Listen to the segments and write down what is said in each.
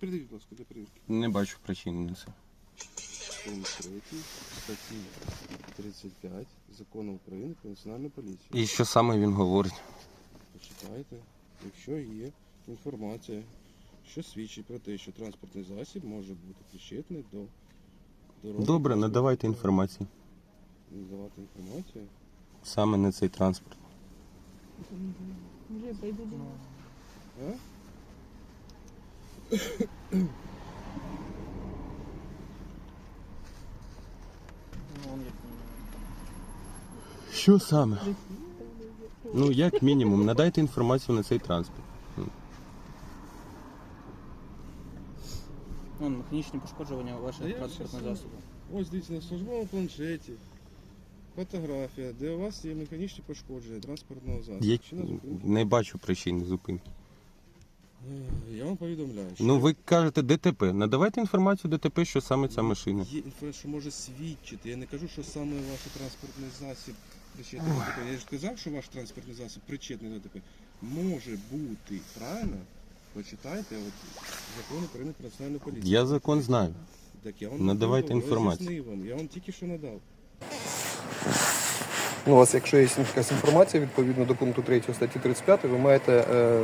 Передивіть, будь ласка, для перевірки. Не бачу причини на це. Пункт 3 статті 35 Закону України про національну поліцію. І що саме він говорить? Почитайте, якщо є інформація, що свідчить про те, що транспортний засіб може бути причетний до дороги. Добре, надавайте інформацію. Надавати інформацію. Саме на цей транспорт. Вже прийду до А? Що саме? Ну, як мінімум, надайте інформацію на цей транспорт. Вон, механічні пошкоджування ваших транспортних щас- засобів. Ось дивіться на службовому планшеті. Фотографія, де у вас є механічні пошкодження транспортного засобу. Я не бачу причини зупинки. Е, Я вам повідомляю, що Ну, ви кажете ДТП. Надавайте інформацію ДТП, що саме ця машина. є інформація, що може свідчити. Я не кажу, що саме ваш транспортний засіб причетний до ДТП. Я ж сказав, що ваш транспортний засіб причетний до ДТП. Може бути, правильно? Почитайте от, закон України про національну поліцію. Я закон знаю. Так я вам Надавайте я інформацію. роз'яснив вам. Я вам тільки що надав. Ну, у вас, якщо є якась інформація відповідно до пункту 3 статті 35, ви маєте е,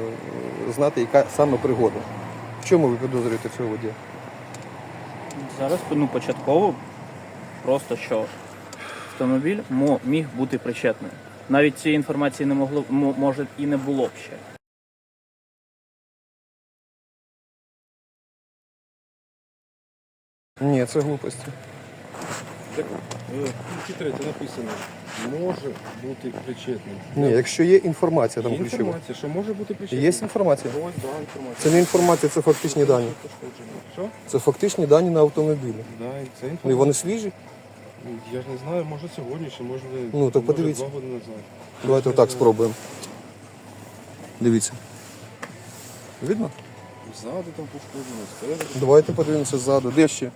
знати, яка саме пригода. В чому ви підозрюєте цього водія? Зараз ну, початково просто що автомобіль мо- міг бути причетним. Навіть цієї інформації не могло мо- може і не було б ще. Ні, це глупості. Так, пункті 3 написано, може бути причетним. Ні, якщо є інформація там Є ключова. інформація, що може бути причетним. Є інформація. Ось, да, інформація. Це не інформація, це фактичні дані. Пошкодження. Що? Це фактичні дані на автомобілі. Да, і це Ну і інформація. вони свіжі. Я ж не знаю, може сьогодні, чи може, Ну, так може подивіться. два години назад. Давайте отак спробуємо. Дивіться. Видно? Ззаду там пошкоджено, спереду. Давайте подивимося ззаду. Де ще?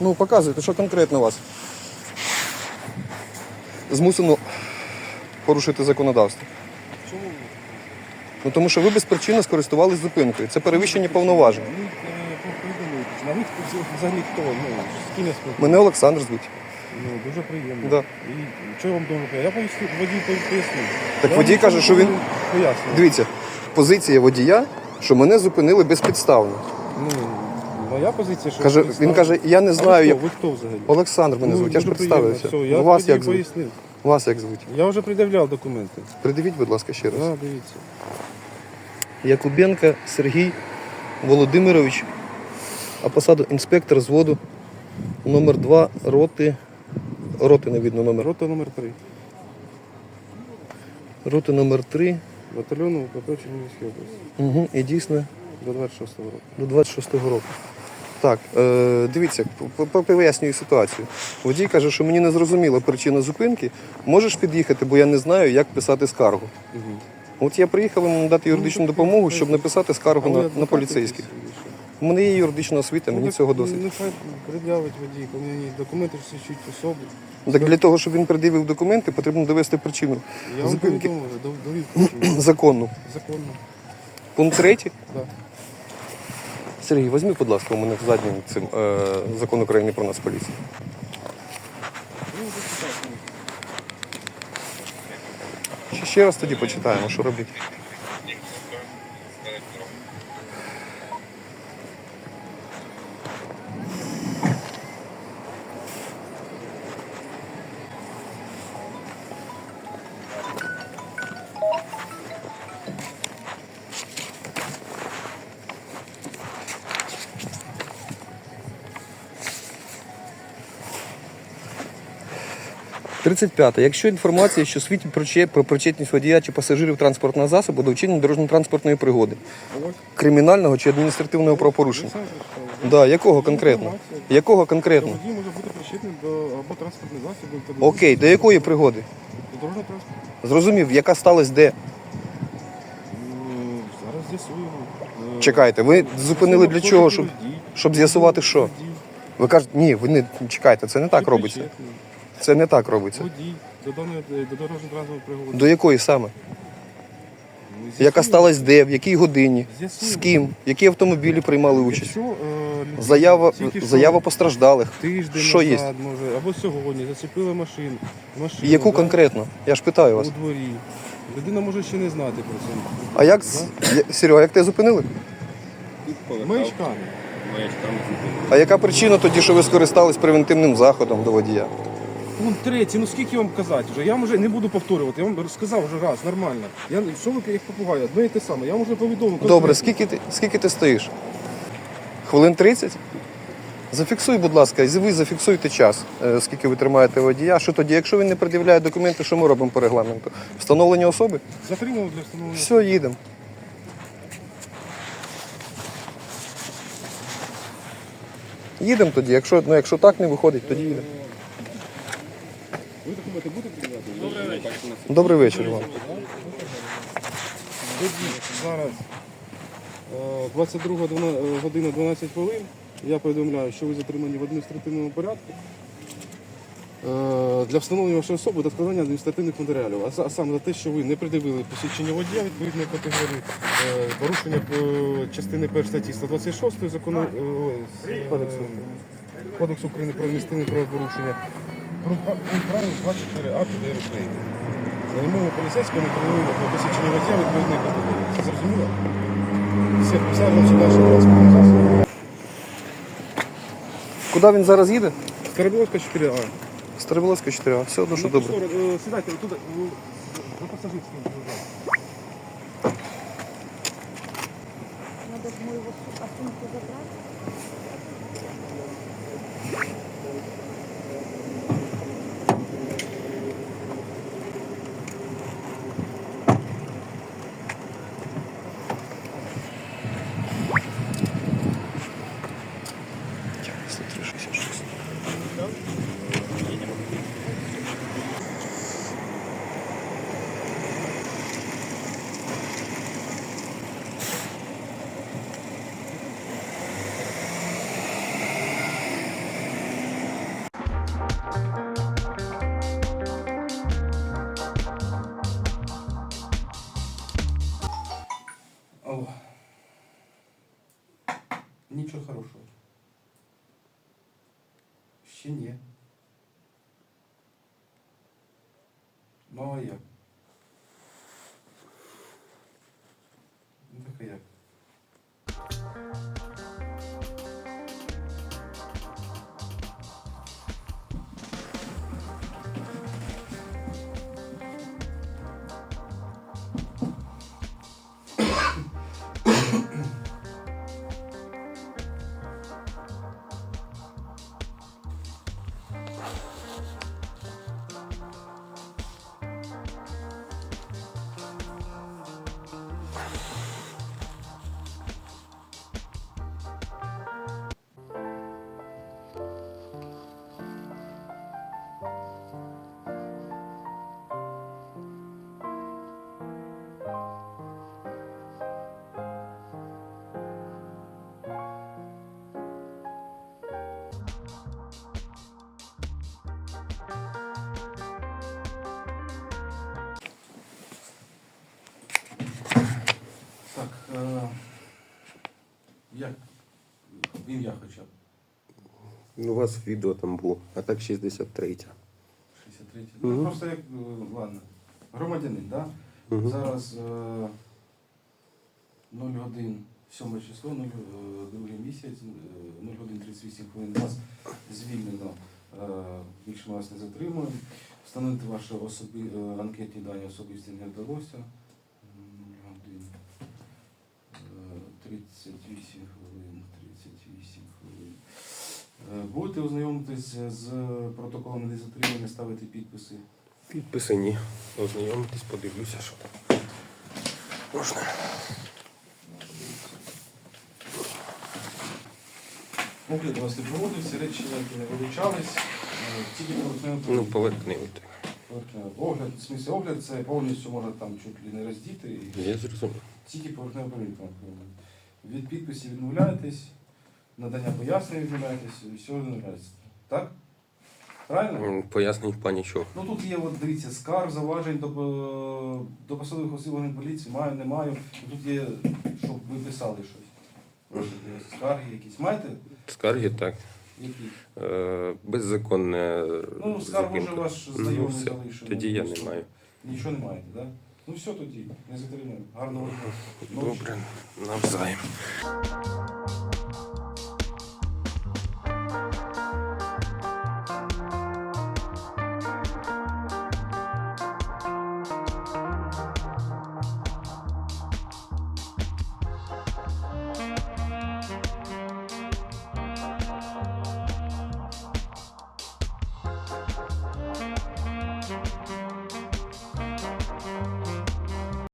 Ну, показуйте, що конкретно вас. Змусено порушити законодавство. Чому? Ну тому що ви безпричинно скористувалися зупинкою. Це перевищення повноважень. Ну. На ви взагалі хто? Ну, з ким я спілкуюся? Мене Олександр звуть. Ну, дуже приємно. Да. І що я вам думаю? Я поясню, водій пояснив. Так водій каже, що він- Пояснюю. Дивіться, позиція водія, що мене зупинили безпідставно. Ну, моя позиція, що... Каже, він каже, я не знаю, як. хто? Ви хто взагалі? Олександр мене Ну, звуть, я ж дуже представився. Все, я Ну, вас водію як звуть? пояснив. Вас як звуть? Я вже пред'являв документи. Придивіть, будь ласка, ще раз. Да, дивіться. Якубенко Сергій Володимирович, а посаду інспектор зводу номер 2 роти. Роти не видно номер. Рота номер 3. Роти номер 3. Батальйону УПП Чернігівської області. Угу, і дійсно До 26 року. до 26-го року. Так, е, дивіться, по- по- пояснюю ситуацію. Водій каже, що мені не зрозуміла причина зупинки. Можеш під'їхати, бо я не знаю, як писати скаргу. Угу. От я приїхав йому надати юридичну допомогу, щоб написати скаргу на, на поліцейських. У мене є юридична освіта, мені цього досить. Нехай пред'явить водій, коли є документи, що свідчують особу. Так для того, щоб він пред'явив документи, потрібно довести причину Я вам Зупинки. повідомив, довів причину. законну. Законно. Пункт третій. Да. Сергій, візьми, будь ласка, у мене в заднім цим е, закон України про нас поліцію. Ще, раз тоді почитаємо, що робити. Тридцять п'яте. Якщо інформація, що свідчить про, че- про причетність водія чи пасажирів транспортного засобу до вчинення дорожньо-транспортної пригоди, кримінального чи адміністративного правопорушення. Да, якого конкретно? Якого конкретно? Водій може бути причетний до або транспортних засобів, Окей, до якої пригоди? Зрозумів, яка сталася де? Зараз з'ясуємо. Е, Чекайте, ви зупинили для чого? Щоб, щоб з'ясувати що? Ви кажете, ні, ви не чекайте, це не так робиться. Це не так робиться. Водій до даної якої саме? Ну, яка сталася де, в якій годині, з З'ясуємо. ким, які автомобілі приймали участь. Якщо, е, людина Заява, тільки що заява постраждалих. тиждень Що є? назад, може, або сьогодні зачепила машину. машину Яку да, конкретно? Я ж питаю вас. у дворі. Людина може ще не знати про це. А як з- я- Серега, як тебе зупинили? Маячками. А яка причина тоді, що ви скористались превентивним заходом до водія? Пункт третій, ну скільки вам казати вже? Я вам вже не буду повторювати, я вам розказав вже раз, нормально. Я, що ви як попугай, одне і те саме, я вам вже повідомив. Добре, скільки ти, скільки ти стоїш? Хвилин 30? Зафіксуй, будь ласка, і ви зафіксуйте час, е, скільки ви тримаєте водія. Що тоді, якщо він не пред'являє документи, що ми робимо по регламенту? Встановлення особи? Затримав для встановлення. Все, їдемо. Їдемо тоді. Якщо, ну, якщо так не виходить, тоді їдемо. Ви документи будете підняти? Добрий вечір вам. Зараз е, 22 е, година 12 хвилин. Я повідомляю, що ви затримані в адміністративному порядку. Е, Для встановлення вашої особи та складання адміністративних матеріалів, а саме за те, що ви не придивили посвідчення водія відповідної категорії, е, порушення е, частини 1 статті 126 закону е, кодексу, України про адміністративне правопорушення, правил 24 а ПДР України. За вимогою поліцейського придивили посвідчення водія відповідної категорії. Це зрозуміло? Все, писав вам сюди, що транспортний. Куди він зараз їде? Скоробіловська 4А. Старобілоська 4 Все, дуже Ну, добре. е, Сідайте, туди, будь ласка. Надо су- а сумку забрать. Ну а як? Ну так Так, е, як? Ім'я хоча б. У вас відео там було, а так 63. 63. Ну, просто як, е, ладно. Громадянин, так? Да? Мгм. Зараз е, 0 годин 7 число, 0, е, другий місяць, е, 0 годин 38 хвилин вас звільнено. Е, Більше ми вас не затримуємо. Встановити ваші особи, е, анкетні дані особисті не вдалося. 0 годин е, 38 хвилин, 38 хвилин. Е, Будете ознайомитись з протоколом не затримання, ставити підписи. Підписи ні. Ознайомитись, подивлюся, що там. Можна. Огляд у вас не проводився, речі ніякі не вилучались. Е, Тільки поверхнево Ну, поверхневий. так. Огляд, в смысле огляд це повністю можна там чуть ли не роздіти. і Я зрозумів. Тільки поверхнево перевірка. Від підписів відмовляєтесь, надання пояснень відмовляєтесь, і все відмовляєтесь. Так? Правильно? М, Пояснень в плані чого. Ну тут є, от дивіться, скарг, заважень до, е, до посадових осіб органів поліції, маю, не маю. Тут є, щоб ви писали щось. Є Скарги якісь. Маєте? Скарги так. Які? Е, беззаконне. Ну, скарг може ваш Ну, знайомий все. залишив. Тоді я не маю. Нічого не маєте, так? Да? Ну все тоді, не затримуємо. Гарного дня. Добре, навзаєм.